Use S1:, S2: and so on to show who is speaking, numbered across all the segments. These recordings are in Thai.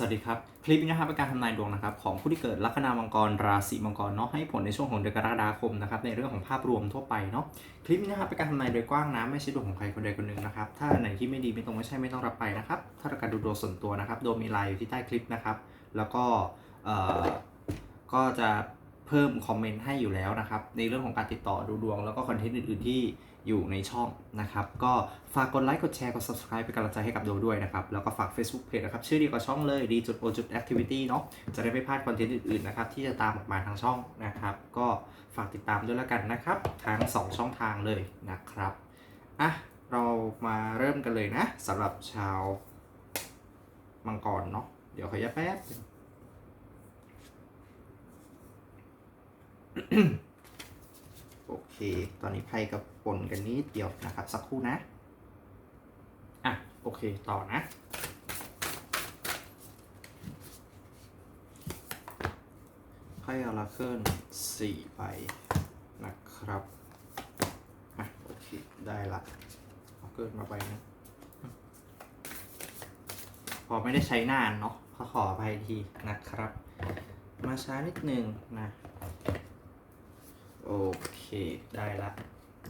S1: สวัสดีครับ คลิปนี้นะครับเป็นการทำนายดวงนะครับของผู้ที่เกิดลัคนามังกรราศีมังกรเนาะให้ผลในช่วงของเดือนกรกฎาคมนะครับในเรื่องของภาพรวมทั่วไปเนาะคลิปนี้นะครับเป็นการทำนายโดยกว้างนะไม่ใช่ดวงของใครคนใดคนหนึ่งนะครับถ้าอันไหนที่ไม่ดีไม่ตรงไม่ใช่ไม่ต้องรับไปนะครับถ้าการดูดวงส่วนตัวนะครับโดยมีไลน์อยู่ที่ใต้คลิปนะครับแล้วก็เอ่อก็จะเพิ่มคอมเมนต์ให้อยู่แล้วนะครับในเรื่องของการติดต่อดูดวงแล้วก็คอนเทนต์อื่นๆที่ อยู่ในช่องนะครับ ก็ฝากกดไลค์กดแชร์กด subscribe เป็นกำลังใจให้กับโดด้วยนะครับ แล้วก็ฝาก Facebook Page นะครับ ชื่อเดียวกับช่องเลยดีจุดโอจุด activity เนาะจะได้ไม่พลาดคอนเทนต์อื่นๆนะครับ ที่จะตามออกมาทางช่องนะครับ ก็ฝากติดตามด้วยแล้วกันนะครับ ทั้ง 2 ช่องทางเลยนะครับอะเรามาเริ่มกันเลยนะสำหรับชาวมังกรเนาะเดี๋ยวขออนุญาตแป๊บ เค ตอนนี้ไพ่กับปนกันนิดเดียวนะครับ สักครู่นะ อะ โอเค ต่อนะ ไพ่อลาเคิลสี่ใบนะครับ อะ โอเค ได้ละเอาเกินมาใบนะพอไม่ได้ใช้นานเนาะขอขออภัยทีนะครับ มาช้านิดนึงนะ โอเคได้ละ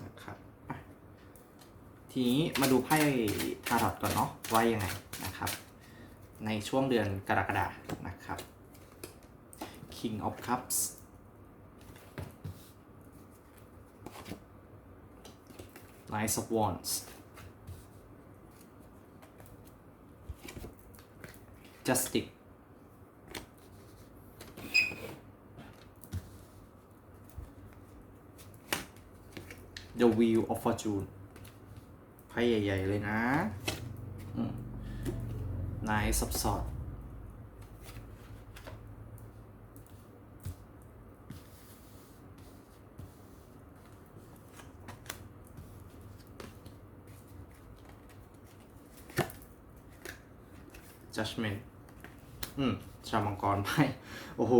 S1: นะครับทีนี้มาดูไพ่ทาร์ตก่อนเนาะว่ายังไงนะครับ ในช่วงเดือนกรกฎานะครับ King of Cups Knight of Wands Justice The Wheel of Fortune ไพ่ใหญ่ ๆ เลยนะอืม Nine of Swords Judgment อืม ชาวมังกรไพ่โอ้โห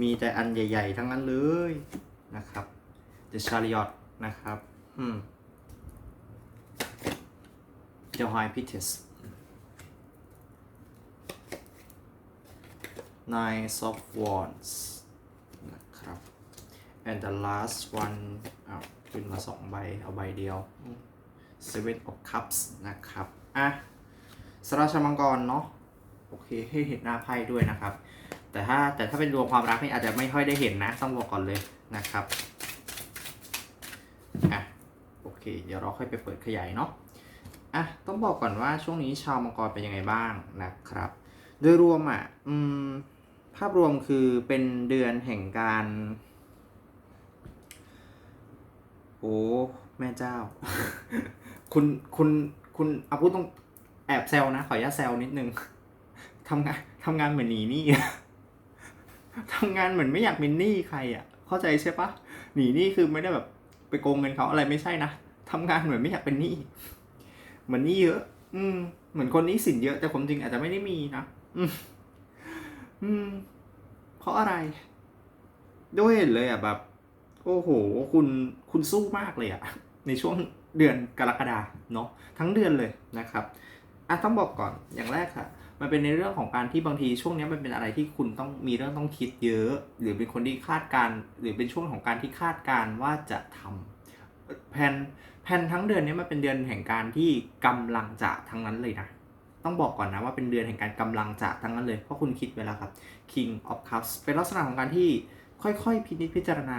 S1: มีแต่อันใหญ่ ๆ ทั้งนั้นเลยนะครับ The Chariot นะครับ อืม The High Priestess Nine of Wands นะครับ and the last one อ้าวขึ้นมาสองใบ เอาใบเดียว Seven of Cups นะครับ อะสรับชมังกรเนาะ โอเค ให้เห็นหน้าไพ่ด้วยนะครับ แต่ถ้าแต่ถ้าเป็นดวงความรักนี่อาจจะไม่ค่อยได้เห็นนะ ต้องบอกก่อนเลยนะครับ อะโอเค เดี๋ยวเราค่อยไปเปิดขยายเนาะอะต้องบอกก่อนว่าช่วงนี้ชาวมังกรเป็นยังไงบ้างนะครับ โดยรวมอะอืมภาพรวมคือเป็นเดือนแห่งการโอ้แม่เจ้า คุณคุณคุณเอาพูดต้องแอบแซวนะ ขออนุญาตแซวนิดนึงทำงานทำงานเหมือนหนีหนี้ทำงานเหมือนไม่อยากเป็นหนี้ใครอะ เข้าใจใช่ปะหนีหนี้คือไม่ได้แบบ ไปโกงเงินเขาอะไรไม่ใช่นะทำงานเหมือนไม่อยากเป็นหนี้เหมือนหนี้เยอะ อืม เหมือนคนนี้สินเยอะแต่ความจริงอาจจะไม่ได้มีนะอืมอืม เพราะอะไร ด้วยเห็นเลยอะแบบ โอ้โห คุณคุณสู้มากเลยอะ ในช่วงเดือนกรกฎาเนาะทั้งเดือนเลยนะครับอะต้องบอกก่อนอย่างแรกค่ะ มันเป็นในเรื่องของการที่บางทีช่วงนี้มันเป็นอะไรที่คุณต้องมีเรื่องต้องคิดเยอะ หรือเป็นคนที่คาดการ หรือเป็นช่วงของการที่คาดการว่าจะทำแผนแผนทั้งเดือนนี้มันเป็นเดือนแห่งการที่กำลังจะทั้งนั้นเลยนะต้องบอกก่อนนะว่าเป็นเดือนแห่งการกำลังจะทั้งนั้นเลย เพราะคุณคิดไว้แล้วครับ King of Cups เป็นลักษณะของการที่ค่อยๆ พินิจพิจารณา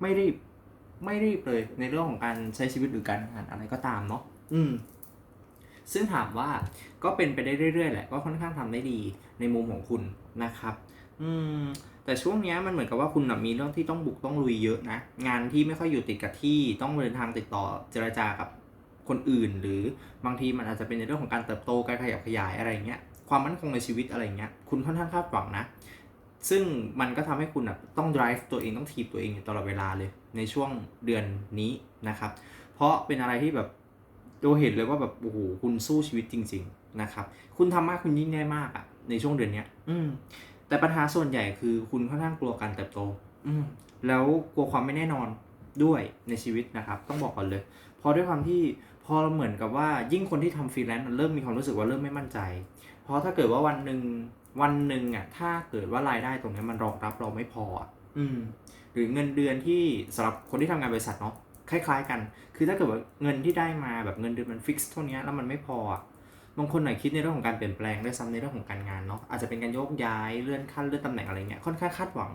S1: ไม่รีบไม่รีบเลยในเรื่องของการใช้ชีวิตหรือการงานอะไรก็ตามเนาะอืม ซึ่งถามว่าก็เป็นไปได้เรื่อยๆแหละก็ค่อนข้างทำได้ดีในมุมของคุณนะครับ อืมแต่ช่วงนี้มันเหมือนกับว่าคุณมีเรื่องที่ต้องบุกต้องลุยเยอะนะ งานที่ไม่ค่อยอยู่ติดกับที่ต้องเดินทางติดต่อเจรจากับคนอื่น หรือบางทีมันอาจจะเป็นในเรื่องของการเติบโตการขยับขยายอะไรเงี้ยความมั่นคงในชีวิตอะไรเงี้ยคุณค่อนข้างคาดหวังนะ ซึ่งมันก็ทำให้คุณอะต้อง drive ตัวเองต้องทีบตัวเองอยู่ตลอดเวลาเลยในช่วงเดือนนี้นะครับ เพราะเป็นอะไรที่แบบ เราเห็นเลยว่าแบบโอ้โหคุณสู้ชีวิตจริง ๆนะครับ คุณทำมากคุณยิ่งได้มากอะ่ะในช่วงเดือนเนี้ย อืม แต่ปัญหาส่วนใหญ่คือคุณค่อนข้างกลัวการเติบโต อืม แล้วกลัวความไม่แน่นอนด้วยในชีวิตนะครับ ต้องบอกก่อนเลยเพราะด้วยความที่พอเราเหมือนกับว่ายิ่งคนที่ทำฟรีแลนซ์มันเริ่มมีความรู้สึกว่าเริ่มไม่มั่นใจ เพราะถ้าเกิดว่าวันหนึ่งวันหนึ่งอะถ้าเกิดว่ารายได้ตรงเนี้ยมันรองรับเราไม่พออะอืม หรือเงินเดือนที่สำหรับคนที่ทำงานบริษัทเนาะ คล้าย ๆ กัน คือถ้าเกิดว่าเงินที่ได้มาแบบเงินเดือนมันฟิกซ์เท่านี้แล้วมันไม่พอ บางคนหน่อยคิดในเรื่องของการเปลี่ยนแปลงด้วยซ้ำในเรื่องของการงานเนาะ อาจจะเป็นการโยกย้ายเลื่อนขั้นเลื่อนตำแหน่งอะไรเงี้ย ค่อนข้างคาดหวัง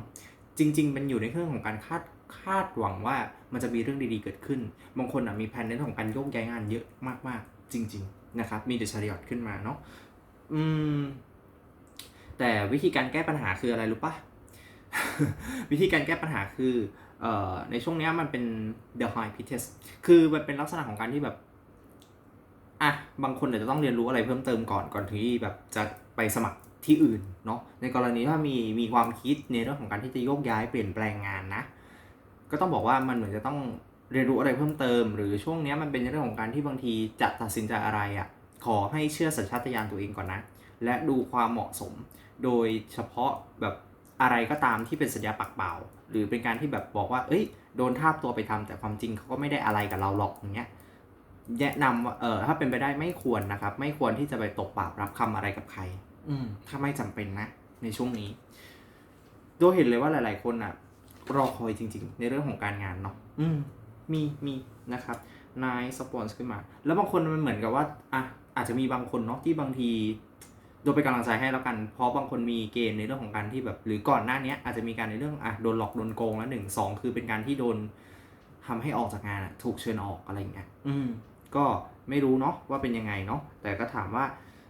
S1: จริง ๆ มันอยู่ในเรื่องของการคาดคาดหวังว่ามันจะมีเรื่องดีๆเกิดขึ้น บางคนอะมีแผนในเรื่องของการโยกย้ายงานเยอะมากๆ จริง ๆ นะครับ มีเดชาริอตขึ้นมาเนาะ อืม แต่วิธีการแก้ปัญหาคืออะไรรู้ปะวิธีการแก้ปัญหาคือ ในช่วงนี้มันเป็น the high p i t e s คือมันเป็นลักษณะของการที่แบบ อะ บางคนอาจจะต้องเรียนรู้อะไรเพิ่มเติมก่อนก่อนที่แบบจะไปสมัครที่อื่นเนาะ ในกรณีถ้ามีมีความคิดในเรื่องของการที่จะโยกย้ายเปลี่ยนแปลงงานนะ ก็ต้องบอกว่ามันเหมือนจะต้องเรียนรู้อะไรเพิ่มเติม หรือช่วงนี้มันเป็นในเรื่องของการที่บางทีจะตัดสินใจอะไรอะ่ะ ขอให้เชื่อสัญชาตญาณตัวเองก่อนนะ และดูความเหมาะสม โดยเฉพาะแบบ อะไรก็ตามที่เป็นสัญญาปากเปล่า หรือเป็นการที่แบบบอกว่าเอ้ยโดนทาบตัวไปทำแต่ความจริงเขาก็ไม่ได้อะไรกับเราหรอกอย่างเงี้ยแนะนำว่าเออถ้าเป็นไปได้ไม่ควรนะครับ ไม่ควรที่จะไปตกปากรับคำอะไรกับใคร อืมถ้าไม่จำเป็นนะ ในช่วงนี้โดยเห็นเลยว่าหลาย ๆ คนอะ รอคอยจริง ๆ ในเรื่องของการงานเนาะอืม มีมีนะครับนายสปอนส์ขึ้นมา แล้วบางคนมันเหมือนกับว่าอะอาจจะมีบางคนเนาะที่บางที โดยเป็นกำลังใจให้แล้วกัน เพราะบางคนมีเกณฑ์ในเรื่องของการที่แบบ หรือก่อนหน้านี้อาจจะมีการในเรื่องอะโดนหลอกโดนโกงแล้วหนึ่งสองคือเป็นการที่โดนทำให้ออกจากงานถูกเชิญออกอะไรอย่างเงี้ยอืมก็ไม่รู้เนาะว่าเป็นยังไงเนาะแต่ก็ถามว่า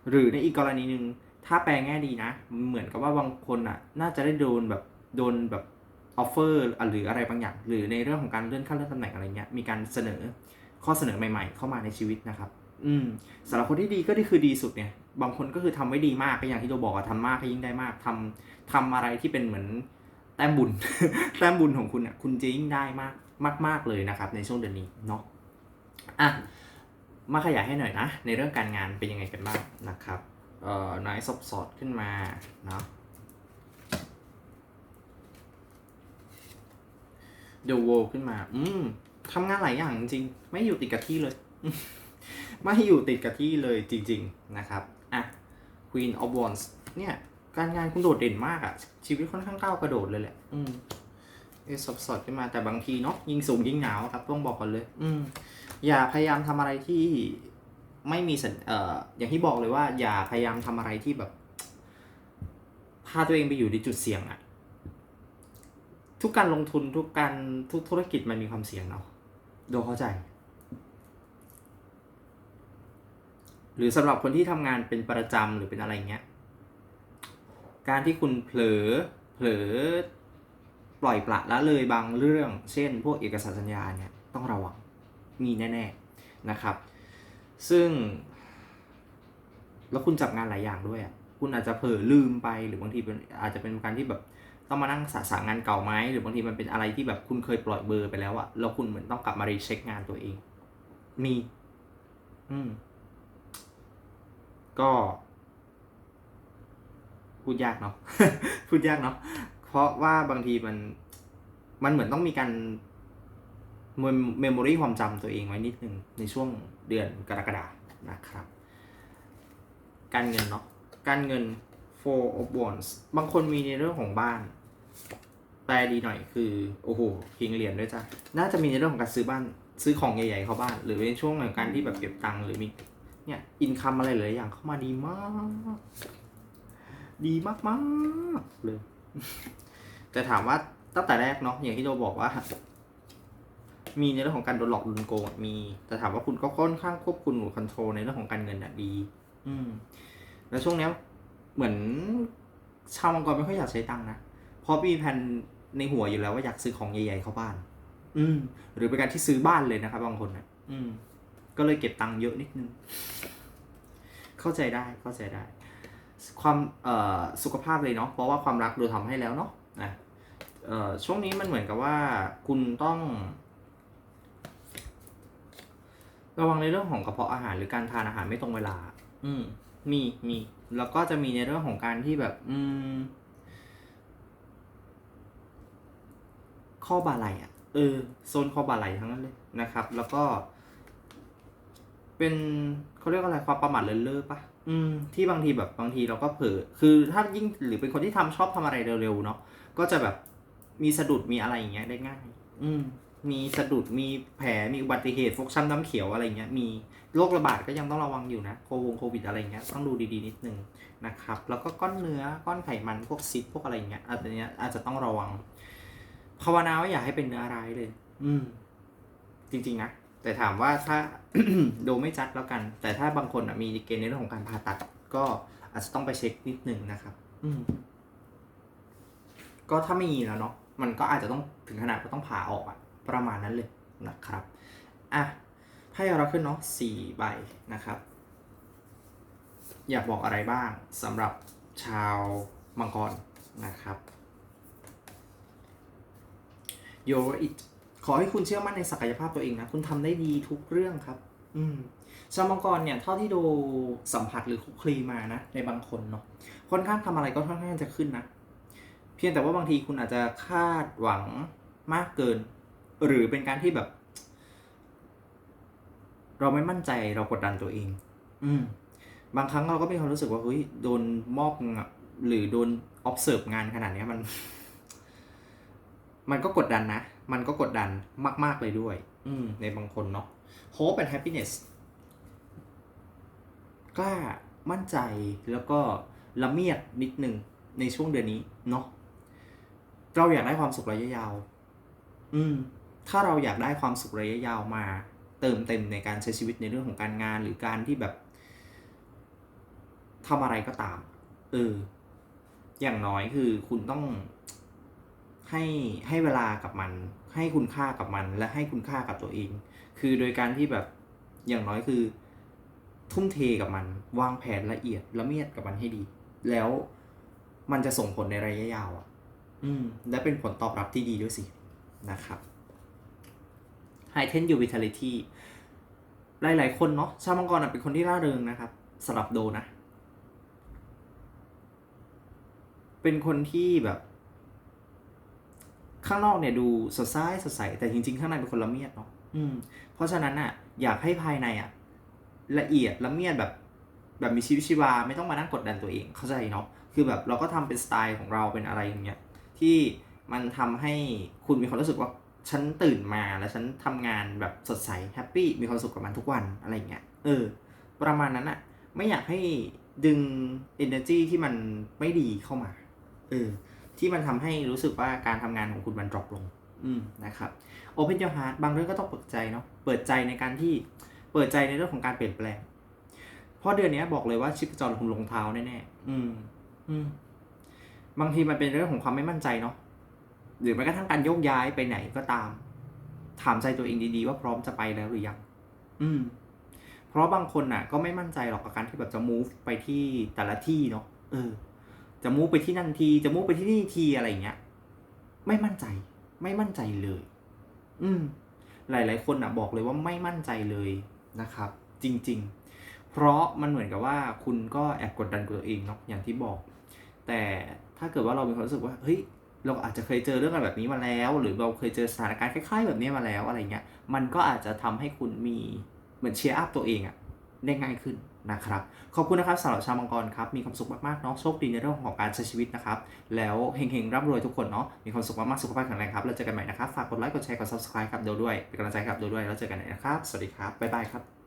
S1: หรือในอีกกรณีหนึ่งถ้าแปลงแง่ดีนะ เหมือนกับว่าบางคนอะ น่าจะได้โดนแบบโดนแบบออฟเฟอร์หรืออะไรบางอย่าง หรือในเรื่องของการเลื่อนขั้นเลื่อนตำแหน่งอะไรเงี้ยมีการเสนอข้อเสนอใหม่ ๆ เข้ามาในชีวิตนะครับ อืมสำหรับคนที่ดีก็ที่คือดีสุดเนี่ย บางคนก็คือทำไว้ดีมากก็อย่างที่เราบอกอะทำมากก็ยิ่งได้มากทำทำอะไรที่เป็นเหมือนแต้มบุญ แต้มบุญของคุณอะคุณจะยิ่งได้มากมากๆเลยนะครับ ในช่วงเดือนนี้เนาะอะมาขยายให้หน่อยนะ ในเรื่องการงานเป็นยังไงกันบ้างนะครับเอ่อนายสอบสอดขึ้นมาเนาะ The World ขึ้นมา อืมทำงานหลายอย่างจริง ไม่อยู่ติดกับที่เลย ไม่อยู่ติดกับที่เลยจริง ๆ นะครับ อะ Queen of Wands เนี่ย การงานคุณโดดเด่นมากอะชีวิตค่อนข้างก้าวกระโดดเลยแหละ อืมเอสอบสอดขึ้นมาแต่บางทีเนาะยิงสูงยิงหนาวครับต้องบอกก่อนเลย อืมอย่าพยายามทำอะไรที่ไม่มีสัญเอ่ออย่างที่บอกเลยว่า อย่าพยายามทำอะไรที่แบบพาตัวเองไปอยู่ในจุดเสี่ยงอะทุกการลงทุนทุกการทุกธุรกิจมันมีความเสี่ยงเนาะโดเข้าใจ หรือสำหรับคนที่ทำงานเป็นประจำหรือเป็นอะไรเงี้ย การที่คุณเผลอเผลอปล่อยปละละเลยบางเรื่อง เช่น พวกเอกสารสัญญาเนี่ยต้องระวังมีแน่ๆนะครับ ซึ่ง แล้วคุณจับงานหลายอย่างด้วยอะคุณอาจจะเผลอลืมไปหรือบางทีเป็นอาจจะเป็นการที่แบบต้องมานั่งสะสางงานเก่าไหมหรือบางทีมันเป็นอะไรที่แบบคุณเคยปล่อยเบอร์ไปแล้วอะแล้วคุณเหมือนต้องกลับมารีเช็คงานตัวเอง มี อืม ก็พูดยากเนาะพูดยากเนาะเพราะว่าบางทีมันมันเหมือนต้องมีการเมมโมรีความจำตัวเองไว้นิดนึงในช่วงเดือนกรกฎานะครับ การเงินเนาะการเงิน four of wands บางคนมีในเรื่องของบ้าน แปลดีหน่อยคือ โอ้โหคิงเหรียญด้วยจ้ะน่าจะมีในเรื่องของการซื้อบ้านซื้อของใหญ่ๆเข้าบ้าน หรือในช่วงของการที่แบบเก็บตังค์หรือมี เนี่ยอินคัมอะไรหลายอย่างเข้ามาดีมาก ดีมากๆเลย แต่ถามว่าตั้งแต่แรกเนาะอย่างที่เราบอกว่า มีในเรื่องของการโดนหลอกโดนโกงอะมี แต่ถามว่าคุณก็ค่อนข้างควบคุมหรือคอนโทรลในเรื่องของการเงินอะดี อืม แล้วช่วงเนี้ยเหมือนชาวมังกรไม่ค่อยอยากใช้ตังค์นะเพราะมีแผนในหัวอยู่แล้วว่าอยากซื้อของใหญ่ๆเข้าบ้าน อืม หรือเป็นการที่ซื้อบ้านเลยนะครับบางคนนะอืม ก็เลยเก็บตังค์เยอะนิดนึง เข้าใจได้เข้าใจได้ ความเอ่อสุขภาพเลยเนาะเพราะว่าความรักดูทำให้แล้วเนาะนะเอ่อช่วงนี้มันเหมือนกับว่าคุณต้อง ระวังในเรื่องของกระเพาะอาหารหรือการทานอาหารไม่ตรงเวลา อืม มีมีแล้วก็จะมีในเรื่องของการที่แบบ อืม ข้อบ่าไหล่อะเออโซนข้อบ่าไหลทั้งนั้นเลยนะครับ แล้วก็ เป็นเขาเรียกว่าอะไรความประมาทเลินเล่อปะอืม ที่บางทีแบบบางทีเราก็เผลอคือถ้ายิ่งหรือเป็นคนที่ทำชอบทำอะไรเร็วๆเนาะก็จะแบบมีสะดุดมีอะไรอย่างเงี้ยได้ง่าย อืม มีสะดุดมีแผลมีอุบัติเหตุฟกช้ำน้ำเขียวอะไรเงี้ยมีโรคระบาดก็ยังต้องระวังอยู่นะโควงโควิดอะไรเงี้ยต้องดูดีๆนิดนึงนะครับ แล้วก็ก้อนเนื้อก้อนไขมันพวกซิสพวกอะไรเงี้ยอาจจะเนี้ยอาจจะต้องระวังภาวนาว่าอย่าให้เป็นเนื้อร้ายเลย อืม จริง ๆ นะ แต่ถามว่าถ้าดูไม่จัดแล้วกัน แต่ถ้าบางคนอะมีเกณฑ์ในเรื่องของการผ่าตัด ก็อาจจะต้องไปเช็คนิดนึงนะครับ อืมก็ถ้าไม่มีแล้วเนาะมันก็อาจจะต้องถึงขนาดก็ต้องผ่าออกอะประมาณนั้นเลยนะครับอะไพ่เราขึ้นเนาะสี่ใบนะครับ อยากบอกอะไรบ้างสำหรับชาวมังกรนะครับ Your it ขอให้คุณเชื่อมั่นในศักยภาพตัวเองนะ คุณทำได้ดีทุกเรื่องครับ อืมชาวมังกรเนี่ยเท่าที่ดูสัมผัสหรือคลุกคลีมานะ ในบางคนเนาะค่อนข้างทำอะไรก็ค่อนข้างจะขึ้นนะ เพียงแต่ว่าบางทีคุณอาจจะคาดหวังมากเกิน หรือเป็นการที่แบบ เราไม่มั่นใจเรากดดันตัวเอง อืม บางครั้งเราก็มีความรู้สึกว่าเฮ้ยโดนมอบหรือโดน observe งานขนาดนี้มัน มันก็กดดันนะ มันก็กดดันมาก ๆเลยด้วย อืมในบางคนเนาะ hope and happiness กล้ามั่นใจแล้วก็ละเมียดนิดหนึ่งในช่วงเดือนนี้เนาะเราอยากได้ความสุขระยะยาว อืม ถ้าเราอยากได้ความสุขระยะยาวมาเติมเต็มในการใช้ชีวิตในเรื่องของการงานหรือการที่แบบทำอะไรก็ตาม เออ อย่างน้อยคือคุณต้อง ให้ให้เวลากับมัน ให้คุณค่ากับมัน และให้คุณค่ากับตัวเอง คือโดยการที่แบบอย่างน้อยคือ ทุ่มเทกับมัน วางแผนละเอียดละเมียดกับมันให้ดี แล้วมันจะส่งผลในระยะยาวอะ อืม และเป็นผลตอบรับที่ดีด้วยสินะครับ High Ten U Vitality หลาย ๆ คนเนาะชาวมังกรเป็นคนที่ร่าเริงนะครับสำหรับโดนะ เป็นคนที่แบบ ข้างนอกเนี่ยดูสดใสสดใสแต่จริงๆ ข้างในเป็นคนละเมียดเนาะอืม เพราะฉะนั้นอะ อยากให้ภายในอะ ละเอียดละเมียดแบบแบบมีชีวิตชีวาไม่ต้องมานั่งกดดันตัวเองเข้าใจเนาะคือแบบเราก็ทำเป็นสไตล์ของเราเป็นอะไรอย่างเงี้ยที่มันทำให้คุณมีความรู้สึกว่าฉันตื่นมาแล้วฉันทำงานแบบสดใสแฮปปี้มีความสุขกับมันทุกวันอะไรอย่างเงี้ยเออ ประมาณนั้นอะไม่อยากให้ดึง energy ที่มันไม่ดีเข้ามา เออ ที่มันทำให้รู้สึกว่าการทำงานของคุณมันดรอปลงอืมนะครับ Open your heart บางเรื่องก็ต้องเปิดใจเนาะเปิดใจในการที่เปิดใจในเรื่องของการเปลี่ยนแปลง เพราะเดือนนี้บอกเลยว่าชิปจรคุณลงเท้าแน่ๆอืมอืมบางทีมันเป็นเรื่องของความไม่มั่นใจเนาะหรือแม้กระทั่งการโยกย้ายไปไหนก็ตาม ถามใจตัวเองดีๆ ว่าพร้อมจะไปแล้วหรือยังอืม เพราะบางคนน่ะ ก็ไม่มั่นใจหรอกกับการที่แบบจะ move ไปที่แต่ละที่เนาะเออ จะ move ไปที่นั่นที จะ move ไปที่นี่ทีอะไรเงี้ย ไม่มั่นใจ ไม่มั่นใจเลย อืม หลาย ๆ คนน่ะบอกเลยว่าไม่มั่นใจเลยนะครับ จริง ๆ เพราะมันเหมือนกับว่าคุณก็แอบกดดันตัวเองเนาะอย่างที่บอก แต่ถ้าเกิดว่าเรามีความรู้สึกว่าเฮ้ยเราอาจจะเคยเจอเรื่องอะไรแบบนี้มาแล้ว หรือเราเคยเจอสถานการณ์คล้าย ๆ แบบนี้มาแล้วอะไรเงี้ย มันก็อาจจะทำให้คุณมีเหมือนเชียร์อัพตัวเองอะ ได้ง่ายขึ้นนะครับขอบคุณนะครับสำหรับชาวมังกรครับมีความสุขมากๆเนาะโชคดีในเรื่องของการใช้ชีวิตนะครับแล้วเฮงๆร่ำรวยทุกคนเนาะมีความสุขมากๆสุขภาพแข็งแรงครับแล้วเจอกันใหม่นะครับฝากกดไลค์กดแชร์กด subscribe ครับเดียวด้วยเป็นกำลังใจครับเดียวด้วยแล้วเจอกันใหม่นะครับสวัสดีครับบ๊ายบายครับ